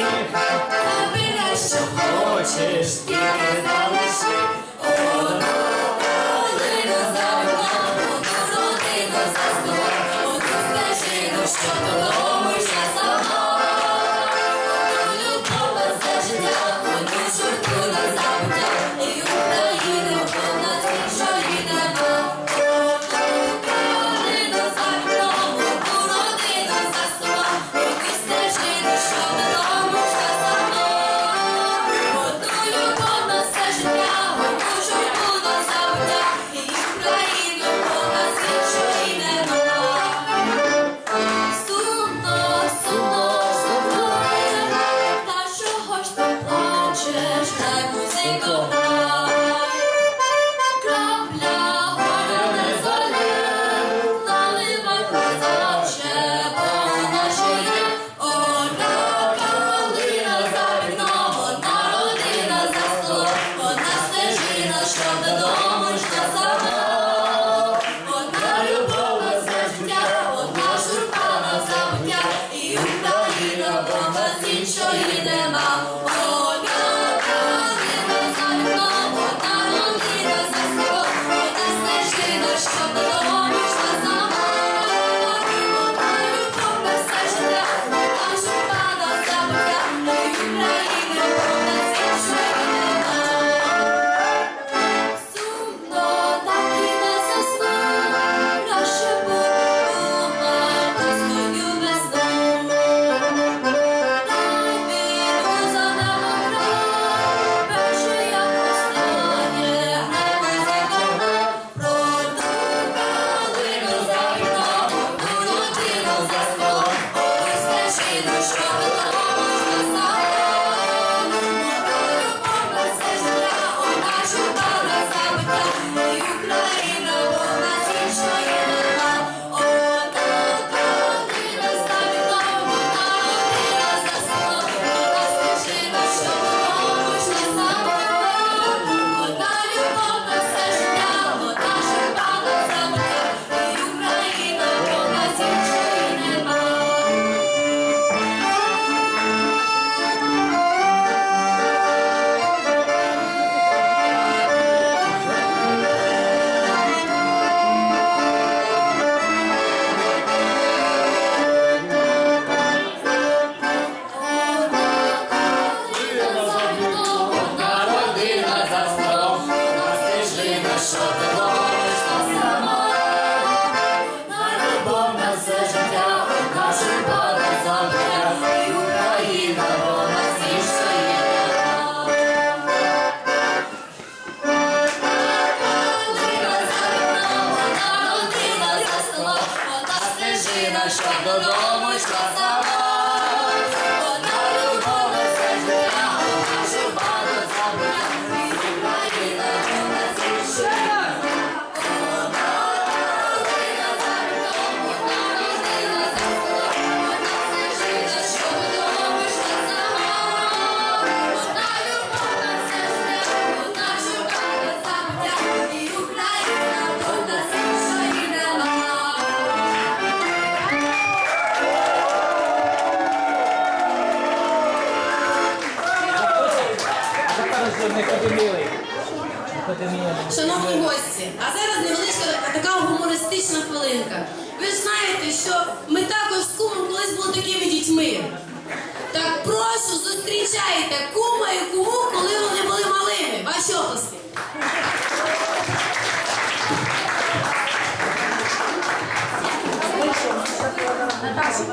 Аби на що хочеш ти казав. México. I'm so bro. Шановні гості, а зараз невеличка така гумористична хвилинка. Ви ж знаєте, що ми також з кумом колись були такими дітьми. Так прошу, зустрічайте кума і куму, коли вони були малими. Ваші оплески. Наташа.